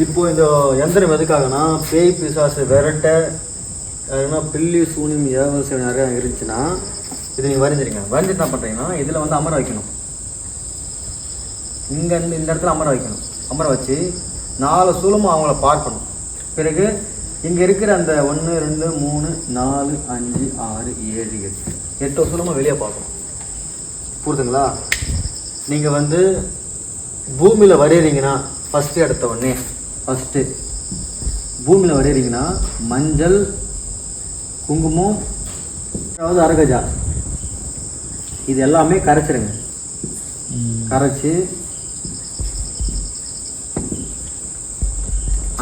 இப்போ இந்த எந்திரம் எதுக்காகனா பேய் பிசாசு விரட்ட அதுனா பில்லி சூனியம் ஏவசை நிறையா இருந்துச்சுன்னா இது நீங்கள் வரைஞ்சிருங்க. வரைஞ்சிட்டு என்ன பண்ணுறீங்கன்னா இதில் வந்து அமர வைக்கணும். இங்கே இந்த இந்த இடத்துல அமர வைக்கணும். அமர வச்சு நாலு சூலமும் அவங்கள பார்க்கணும் பிறகு இங்கே இருக்கிற அந்த ஒன்று ரெண்டு மூணு நாலு அஞ்சு ஆறு ஏழு எட்டு. எட்டு சூலமும் வெளியே பார்க்கணும். புரியுதுங்களா நீங்கள் வந்து பூமியில் வரைகிறீங்கன்னா ஃபஸ்ட்டு எடுத்த உடனே ஃபஸ்ட்டு பூமியில் வரைகிறீங்கன்னா மஞ்சள் குங்குமம் அதாவது அரகஜா. இது எல்லாமே கரைச்சிருங்க. கரைச்சி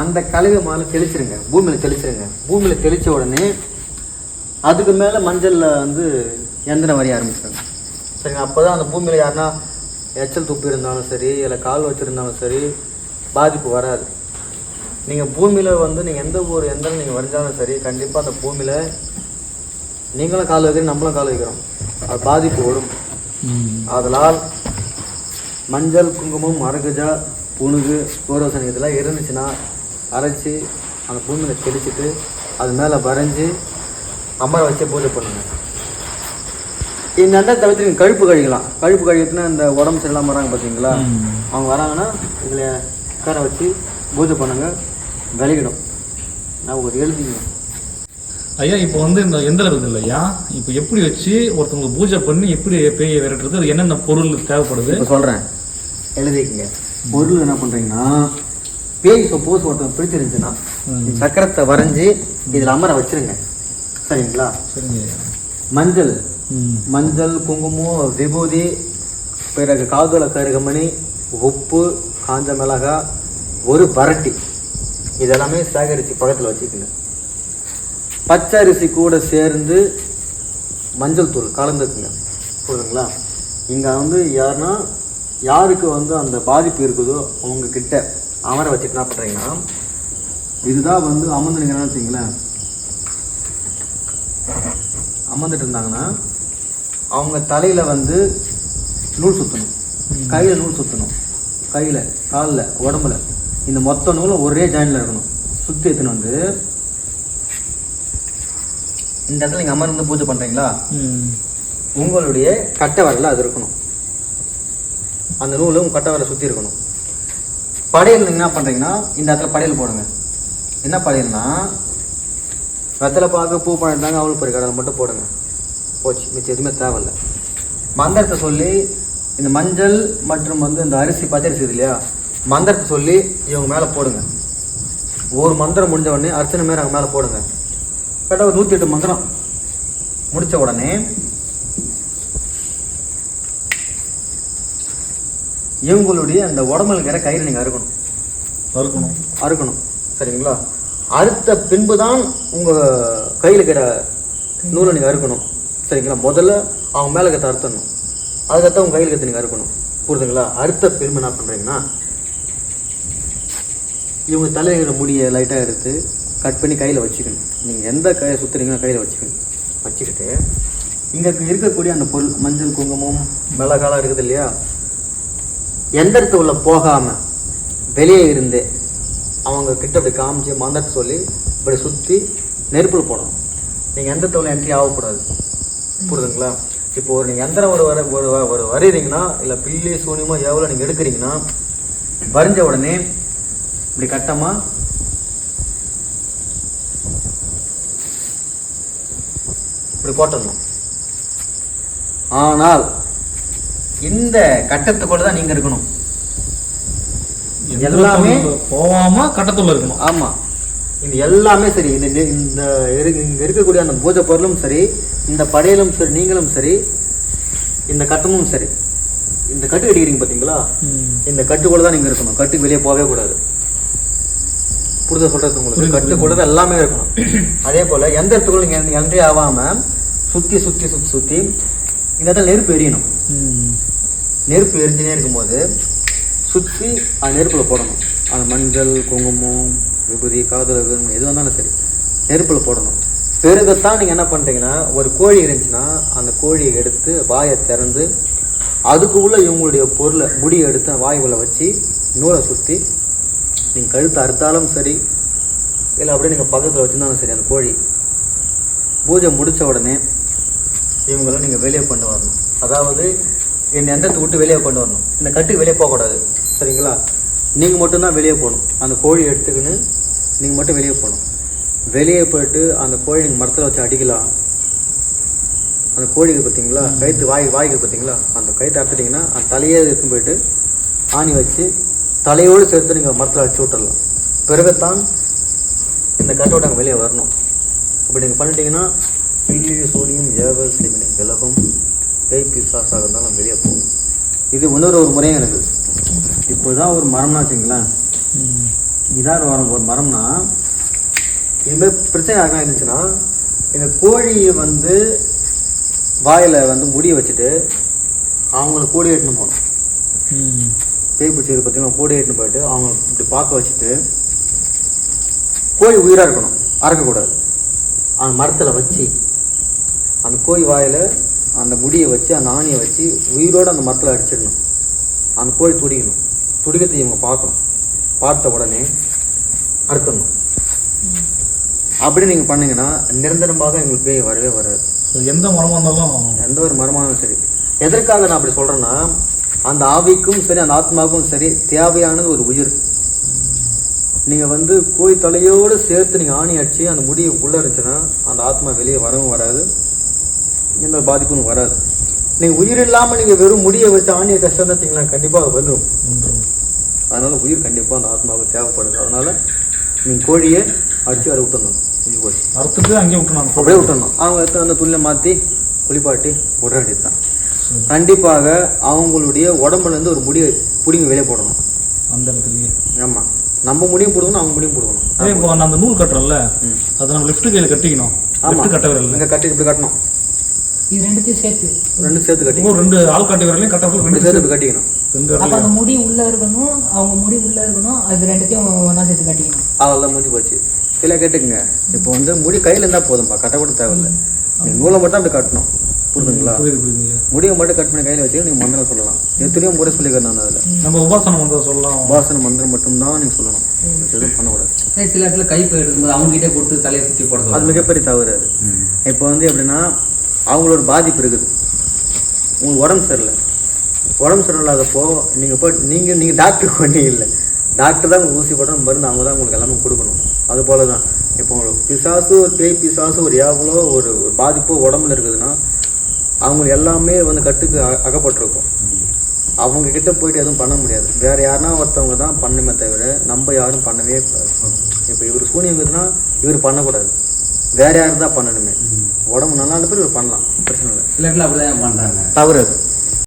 அந்த கழுகு மேலே தெளிச்சிருங்க. பூமியில் தெளிச்சிருங்க. பூமியில் தெளிச்ச உடனே அதுக்கு மேலே மஞ்சளில் வந்து எந்திரம் வரைய ஆரம்பிச்சிருங்க. சரிங்க அப்போ தான் அந்த பூமியில் யாருன்னா எச்சல் துப்பி இருந்தாலும் சரி இல்லை கால் வச்சுருந்தாலும் சரி பாதிப்பு வராது. நீங்கள் பூமியில் வந்து நீங்கள் எந்த ஒரு எந்திரம் நீங்கள் வரைஞ்சாலும் சரி கண்டிப்பாக அந்த பூமியில் நீங்களும் கால் வைக்கிறீங்க நம்மளும் கால் வைக்கிறோம். அது பாதிப்பு வரும். ஆதலால் மஞ்சள் குங்குமம் மரகஜா புணுகு கோரோசனை இதெல்லாம் இருந்துச்சுன்னா அரைச்சி அந்த பூமியில் தெளிச்சிட்டு அது மேலே வரைஞ்சி அமர வச்சு பூஜை பண்ணுங்க. இந்த அந்த தவிர்த்து நீங்கள் கழுப்பு கழிக்கலாம் கழுப்பு கழிக்கிறதுனா இந்த உடம்பு சரியில்லாம வராங்க பார்த்தீங்களா அவங்க வராங்கன்னா இதில் உட்கார வச்சு பூஜை பண்ணுங்க. விலகிடும். நான் உங்களுக்கு எழுதிங்க ஐயா இப்போ வந்து இந்த எந்திரம் இருக்குது இல்லையா இப்போ எப்படி வச்சு ஒருத்தவங்க பூஜை பண்ணி எப்படி பேயை விரட்டுறது? அது என்னென்ன பொருள் தேவைப்படுது? இப்போ சொல்கிறேன் எழுதிக்கங்க. பொருள் என்ன பண்ணுறீங்கன்னா பேய் சப்போஸ் ஒருத்தன் பிடிச்சிருந்துச்சுன்னா. சக்கரத்தை வரைஞ்சி இதில் அமர வச்சிருங்க. சரிங்களா? சரிங்க மஞ்சள். மஞ்சள் குங்குமம் விபூதி பிறகு காதுல கருகமணி உப்பு காஞ்ச மிளகாய் ஒரு பரட்டி. இதெல்லாமே சேகரித்து பக்கத்தில் வச்சுக்கோங்க. பச்சரிசி கூட சேர்ந்து மஞ்சள் தூள் கலந்துக்குங்க. புரியுதுங்களா? இங்கே வந்து யாருன்னா யாருக்கு வந்து அந்த பாதிப்பு இருக்குதோ அவங்கக்கிட்ட அமர வச்சுட்டு என்ன பண்ணுறீங்கன்னா இதுதான் வந்து அமர்ந்துனீங்கன்னா வச்சுங்களேன் அமர்ந்துட்டு இருந்தாங்கன்னா அவங்க தலையில் வந்து நூல் சுற்றணும் கையில் நூல் சுற்றணும் கையில் காலில் உடம்புல. இந்த மொத்த நூலும் ஒரே ஜாயிண்டில் இருக்கணும். சுற்றி எடுத்துன்னு வந்து இந்த இடத்துல நீங்கள் அமர்ந்து பூஜை பண்ணுறீங்களா உங்களுடைய கட்டை வரல அது இருக்கணும். அந்த நூல் உங்கள் கட்டை வரல சுற்றி இருக்கணும். படையல் நீங்க என்ன பண்ணுறீங்கன்னா இந்த இடத்துல படையல் போடுங்க. என்ன படையல்னா வெத்தலை பார்க்க பூ பழம் தாங்க அவள் பொறி கடலை மட்டும் போடுங்க. போச்சு. மிச்சம் எதுவுமே தேவையில்ல. மந்திரத்தை சொல்லி இந்த மஞ்சள் மற்றும் வந்து இந்த அரிசி பச்சரிசி இல்லையா? மந்திரத்தை சொல்லி இவங்க மேலே போடுங்க. ஒரு மந்திரம் முடிஞ்ச உடனே அர்ச்சனை மேலே அங்கே மேலே போடுங்க. கரெக்டாக ஒரு நூற்றி எட்டு மந்திரம் முடிச்ச உடனே இவங்களுடைய அந்த உடம்புல இருக்கிற கயிறு நீங்கள் அறுக்கணும். வறுக்கணும் அறுக்கணும். சரிங்களா? அறுத்த பின்பு தான் உங்கள் கையில் இருக்கிற நூலை நீங்கள் அறுக்கணும். சரிங்களா? முதல்ல அவங்க மேலே கற்று அறுத்தணும் அதுக்கடுத்து உங்கள் கையில் கற்று நீங்கள் அறுக்கணும். புரியுதுங்களா? அறுத்த பின்பு என்ன பண்ணுறீங்கன்னா இவங்க தலையில் முடியை லைட்டாக எடுத்து கட் பண்ணி கையில் வச்சுக்கணும். நீங்கள் எந்த கையை சுற்றுறீங்களோ கையில் வச்சுக்கணும். வச்சுக்கிட்டு இங்கே இருக்கக்கூடிய அந்த பொருள் மஞ்சள் குங்குமம் மிளகாலாம் இருக்குது இல்லையா? எந்திரத்து உள்ள போகாமல் வெளியே இருந்து அவங்க கிட்ட அப்படி காமிச்சு மந்திரத்தை சொல்லி இப்படி சுற்றி நெருப்பில் போடணும். நீங்கள் எந்த உள்ள என்ட்ரி ஆகக்கூடாது. புரியுதுங்களா? இப்போ ஒரு நீங்கள் எந்திரம் ஒரு வர ஒரு ஒரு வரைகிறீங்கன்னா இல்லை பில்லி சூனியமோ எவ்வளோ நீங்கள் எடுக்கிறீங்கன்னா வரைஞ்ச உடனே இப்படி கட்டமாக இப்படி போட்டுடணும். ஆனால் இந்த கட்டத்துக்குள்ள தான் நீங்கள் இருக்கணும். எல்லாமே- போகாம கட்டத்துல இருக்கணும். ஆமா. இது எல்லாமே சரி. இந்த இந்த இங்க இருக்கக்கூடிய அந்த பூஜை பொருளும் சரி இந்த படையலும் சரி நீங்களும் சரி இந்த கட்டமும் சரி. இந்த கட்டு கட்டிக்கிறீங்க பாத்தீங்களா? ம். இந்த கட்டுக்குள்ள தான் நீங்க இருக்கணும். கட்டுக்கு வெளியே போகவே கூடாது. புரித சொல்றது உங்களுக்கு. கட்டுக்குள்ள தான் எல்லாமே இருக்கணும். அதே போல எந்த இடத்துக்குள்ள நீங்க என்ட்ரி ஆகாம சுத்தி சுத்தி சுத்தி சுத்தி இந்த இடத்துல நெருப்பு எரியணும். நெருப்பு எரிஞ்சுனே இருக்கும்போது சுற்றி அந்த நெருப்பில் போடணும். அந்த மஞ்சள் குங்குமம் விபூதி காதல் எது வந்தாலும் சரி. நெருப்பில் போடணும். பிறகுத்தான் நீங்கள் என்ன பண்ணுறீங்கன்னா ஒரு கோழி இருந்துச்சுன்னா அந்த கோழியை எடுத்து வாயை திறந்து அதுக்கு உள்ள இவங்களுடைய பொருளை முடியை எடுத்து வாய் உள்ள வச்சு நூலை சுற்றி நீங்கள் கழுத்தை அறுத்தாலும் சரி இல்லை அப்படியே நீங்கள் பக்கத்தில் வச்சுருந்தாலும் சரி அந்த கோழி. பூஜை முடித்த உடனே இவங்களும் நீங்கள் வெளியே கொண்டு வரணும். அதாவது இந்த எந்தத்தை விட்டு வெளியே கொண்டு வரணும்? இந்த கட்டுக்கு வெளியே போகக்கூடாது. சரிங்களா? நீங்கள் மட்டும்தான் வெளியே போகணும். அந்த கோழி எடுத்துக்கின்னு நீங்கள் மட்டும் வெளியே போகணும். வெளியே போயிட்டு அந்த கோழி நீங்கள் மரத்தில் வச்சு அடிக்கலாம். அந்த கோழிக்கு பார்த்தீங்களா கயிற்று வாய் வாய்க்கு பார்த்தீங்களா அந்த கயிற்று அறுத்துட்டிங்கன்னா அந்த தலையே எடுத்துன்னு போயிட்டு ஆணி வச்சு தலையோடு சேர்த்து நீங்கள் மரத்தில் வச்சு விட்டுடலாம் பிறகுத்தான் இந்த கட்டோட அங்கே வெளியே வரணும். அப்படி நீங்கள் பண்ணிட்டீங்கன்னா பில்லி சோடியம் ஏவல் சிமினி விலகும். பேய் பிசாசாக இருந்தாலும் வெளியே போகும் இது இன்னொரு ஒரு முறையும் எனக்கு. இப்போ தான் ஒரு மரம்னா வச்சுங்களேன். இதான் ஒரு ஒரு மரம்னா இதுமாதிரி பிரச்சனை யாருக்கா இருந்துச்சுன்னா இந்த கோழியை வந்து வாயில் வந்து முடிய வச்சுட்டு அவங்கள கூடி எட்டுன்னு போகணும். பேய் பிடிச்சது பார்த்தீங்கன்னா கூடி எட்டுன்னு போயிட்டு அவங்க இப்படி பார்க்க வச்சுட்டு கோழி உயிராக இருக்கணும் அறக்கக்கூடாது அந்த மரத்தில் வச்சு அந்த கோழி வாயில் அந்த முடியை வச்சு அந்த ஆணியை வச்சு உயிரோடு அந்த மரத்தில் அடிச்சிடணும். அந்த கோழி துடிக்கணும். துடிக்கிறதை இவங்க பார்க்கணும். பார்த்த உடனே அறுத்தணும் அப்படி நீங்கள் பண்ணீங்கன்னா நிரந்தரமாக எங்களுக்கு பேய் வரவே வராது. எந்த மரமா இருந்தாலும் எந்த ஒரு மரமானாலும் சரி. எதற்காக நான் அப்படி சொல்கிறேன்னா அந்த ஆவிக்கும் சரி அந்த ஆத்மாவுக்கும் சரி தேவையானது ஒரு உயிர். நீங்கள் வந்து கோழி தலையோடு சேர்த்து நீங்கள் ஆணி அடிச்சு அந்த முடி உள்ளே இருந்துச்சுன்னா அந்த ஆத்மா வெளியே வரவும் வராது எந்த பாதிப்பும் வராது. நீங்கள் உயிர் இல்லாமல் நீங்கள் வெறும் முடியை வச்சு ஆணியை கஷ்டம் வச்சிங்களா கண்டிப்பாக வந்துடும் வந்துரும். அதனால உயிர் கண்டிப்பாக அந்த ஆத்மாவுக்கு தேவைப்படுது. அதனால நீங்கள் கோழியை அடித்து அதை போச்சு. அறுத்துட்டு அங்கேயே விட்டுணும் அப்படியே விட்டுடணும் அவங்க அந்த துணியை மாற்றி குளிப்பாட்டி விட வேண்டியது தான். கண்டிப்பாக அவங்களுடைய உடம்புலேருந்து ஒரு முடியை பிடிங்கி வெளியே போடணும். அந்த இடத்துலயே. ஆமாம் நம்ம முடியும் போடுவோம் அவங்க முடியும் போடுவோம் அதே இப்போ அந்த நூல் கட்டுறோம்ல. அதை நம்ம லெஃப்ட் கையில் கட்டிக்கணும். லெஃப்ட் கட்ட விரல்ல இங்கே கட்டி இப்படி கட்டணும். இது ரெண்டுத்தையும் சேர்த்து. ரெண்டு சேர்த்து கட்டி இப்போ ரெண்டு ஆள் காட்டி விரலையும் கட்ட விரல் ரெண்டு ரெண்டு சேர்த்து கட்டிக்கணும். ரெண்டு அப்ப அந்த முடி உள்ள இருக்கணும் அவங்க முடி உள்ள இருக்கணும் அது ரெண்டுத்தையும் ஒண்ணா சேர்த்து கட்டிக்கணும். அவள் முடிஞ்சு போச்சு. இல்லை கேட்டுக்குங்க இப்போ வந்து முடி கையில் இருந்தால் போதும்ப்பா கட்ட கூட தேவையில்லை. நூலை மட்டும் அப்படி கட்டணும். புரியுதுங்களா? புரியுது புரியுதுங்க. முடியை மட்டும் கட் பண்ணி கையில் வச்சு நீங்கள் மந்திரம் சொல்லலாம். எத்தனையோ முறை சொல்லிக்கிறேன் நான் அதில். நம்ம உபாசனம் வந்ததை சொல்லலாம். உபாசன மந்திரம் மட்டும்தான் நீங்கள் சொல்லணும். எதுவும் பண்ணக்கூடாது. சில இடத்துல கைப்பு எடுக்கும்போது அவங்க கிட்டே கொடுத்து தலையை சுத்தி போட அது. மிகப்பெரிய தவறு அது. இப்போ வந்து எப்படின்னா அவங்களோட பாதிப்பு இருக்குது. உங்களுக்கு உடம்பு சரியில்லை. உடம்பு சரியில்லாதப்போ நீங்கள் போய் நீங்கள் நீங்கள் டாக்டர் பண்ணி இல்லை. டாக்டர் தான் உங்களுக்கு ஊசி போடணும் மருந்து அவங்க தான் உங்களுக்கு எல்லாமே கொடுக்கணும். அது போல தான் இப்போ உங்களுக்கு பிசாசு ஒரு பேய் பிசாசு ஒரு ஏவலோ ஒரு ஒரு பாதிப்போ உடம்புல இருக்குதுன்னா அவங்களுக்கு எல்லாமே வந்து கட்டுக்கு அகப்பட்டிருக்கும். அவங்க கிட்ட போயிட்டு எதுவும் பண்ண முடியாது. வேற யாருனா ஒருத்தவங்க தான் பண்ணுமே தவிர நம்ம யாரும் பண்ணவே கூடாது. இப்போ இவர் சூனியம் இருக்குதுன்னா இவர் பண்ணக்கூடாது. வேற யாரும் தான் பண்ணணுமே. உடம்பு நல்லா இருந்த பிறகு இவர் பண்ணலாம். பிரச்சனை இல்லை. சில இடத்துல அப்படிதான் தவறு அது.